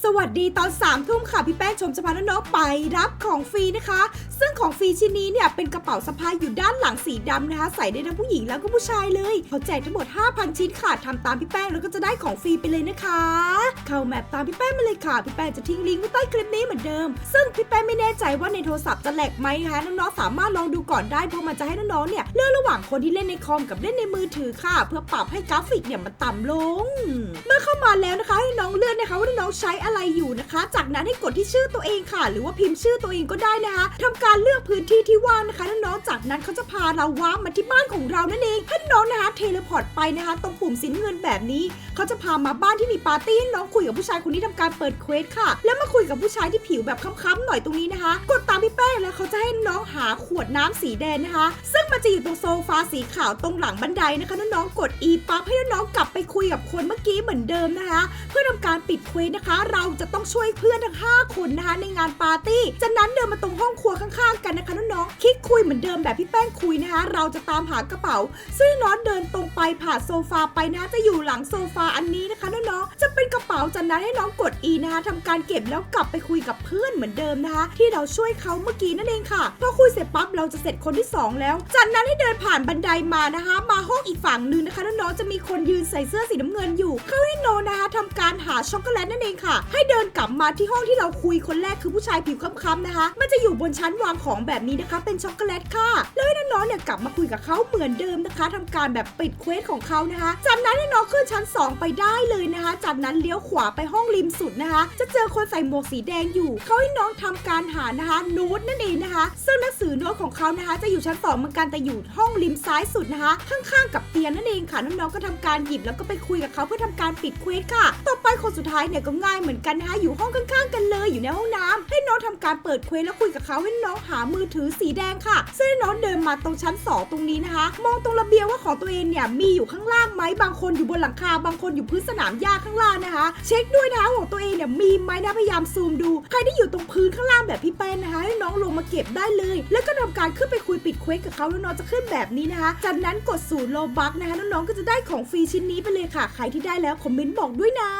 สวัสดีตอน3ามทุ่มค่ะ พี่แป้งชมจะพาน้องๆไปรับของฟรีนะคะ ซึ่งของฟรีชิ้นนี้เนี่ยเป็นกระเป๋าสะพายอยู่ด้านหลังสีดำนะคะ ใส่ได้ทั้งผู้หญิงแล้วก็ผู้ชายเลยเขาแจกทั้งหมด 5,000 ชิ้นค่ะทำตามพี่แป้งแล้วก็จะได้ของฟรีไปเลยนะคะ เข้าแมปตามพี่แป้งมาเลยค่ะ พี่แป้งจะทิ้งลิงก์ไว้ใต้คลิปนี้เหมือนเดิม ซึ่งพี่แป้งไม่แน่ใจว่าในโทรศัพท์จะแหลกไหมนะคะน้องๆสามารถลองดูก่อนได้เพราะมันจะให้น้องๆเนี่ยเลือกระหว่างคนที่เล่นในคอมกับเล่นในมือถือค่ะ เพื่อปรับให้กราฟิกเนี่ยมันต่ำลง เมื่อเข้ามาแล้วนะคะให้น้องเลือกนะคะว่าน้องใช้อะไรอยู่นะคะ จากนั้นให้กดที่ชื่อตัวเองค่ะ หรือว่าพิมพ์ชื่อตัวเองก็ได้นะคะทำการเลือกพื้นที่ที่ว่างนะคะน้องๆจากนั้นเขาจะพาเราว้ามาที่บ้านของเรานั่นเองให้น้องนะคะเทเลพอร์ตไปนะคะ ตรงปุ่มสีน้ำเงินแบบนี้ เขาจะพามาบ้านที่มีปาร์ตี้น้องคุยกับผู้ชายคนนี้ทำการเปิดเควสค่ะ แล้วมาคุยกับผู้ชายที่ผิวแบบค้ำๆหน่อยตรงนี้นะคะ กดตามพี่แป้งแล้วเขาจะให้น้องหาขวดน้ำสีแดงนะคะ ซึ่งมันจะอยู่ตรงโซฟาสีขาวตรงหลังบันไดนะคะน้องๆกด E ปั๊บให้น้องๆกลับไปคุยกับคนเมื่อกี้เหมือนเดิมนะคะ เพื่อทำการปิดเควสนะคะเราจะต้องช่วยเพื่อนทั้ง 5 คนนะคะในงานปาร์ตี้จากนั้นเดินมาตรงห้องครัวข้างๆ กันนะคะน้องๆคิ คุยเหมือนเดิมแบบพี่แป้งคุยนะคะ เราจะตามหากระเป๋า ซึ่งน้องเดินตรงไปผ่านโซฟาไปนะคะจะอยู่หลังโซฟาอันนี้นะคะน้องๆจะเป็นกระเป๋าจากนั้นให้น้องกด E นะคะทำการเก็บแล้วกลับไปคุยกับเพื่อนเหมือนเดิมนะคะ ที่เราช่วยเขาเมื่อกี้นั่นเองค่ะพอคุยเสร็จปั๊บเราจะเสร็จคนที่สองแล้ว จากนั้นให้เดินผ่านบันไดมานะคะ มาห้องอีกฝั่งหนึ่งนะคะน้องๆจะมีคนยืนใส่เสื้อสีน้ำเงินอยู่เขาให้โนนะคะทำการหาช็อกโกแลตนั่นเองค่ะ ให้เดินกลับมาที่ห้องที่เราคุยคนแรกคือผู้ชายผิวค้ำๆนะคะ มันจะอยู่บนชั้นวางของแบบนี้นะคะ เป็นช็อกโกแลตค่ะ แล้วให้น้องๆเนี่ยกลับมาคุยกับเขาเหมือนเดิมนะคะทำการแบบปิดเควสของเขานะคะ จากนั้นน้องขึ้นชั้น 2 ไปได้เลยนะคะ จากนั้นเลี้ยวขวาไปห้องริมสุดนะคะ จะเจอคนใส่หมวกสีแดงอยู่ เขาให้น้องทำการหานะคะโน้ตนั่นเองนะคะ ซึ่งหนังสือโน้ตของเขานะคะ จะอยู่ชั้น2เหมือนกันแต่อยู่ห้องริมซ้ายสุดนะคะ ข้างๆกับเตียงนั่นเองค่ะน้องๆก็ทำการหยิบแล้วก็ไปคุยกับเขาเพื่อทำการปิดเควสค่ะ ต่อไปคนสุดท้ายเนี่ยก็ง่ายเหมือนกันนะคะอยู่ห้องข้างๆกันเลยอยู่ในห้องน้ำให้น้องทำการเปิดเควสแล้วคุยกับเขาให้น้องหามือถือสีแดงค่ะซึ่งให้น้องเดินมาตรงชั้น 2 ตรงนี้นะคะ มองตรงระเบียงว่าของตัวเองเนี่ยมีอยู่ข้างล่างไหมบางคนอยู่บนหลังคา บางคนอยู่พื้นสนามหญ้าข้างล่างนะคะ เช็คด้วยนะคะของตัวเองเนี่ยมีไหมนะพยายามซูมดู ใครที่อยู่ตรงพื้นข้างล่างแบบพี่แป้นนะคะให้น้องลงมาเก็บได้เลย แล้วก็ทำการขึ้นไปคุยปิดเควสกับเขาแล้วน้องจะขึ้นแบบนี้นะคะ จากนั้นกดศูนย์โลบักนะคะน้องๆก็จะได้ของฟรีชิ้นนี้ไปเลยค่ะ ใครที่ได้แล้วคอมเมนต์บอกด้วยนะ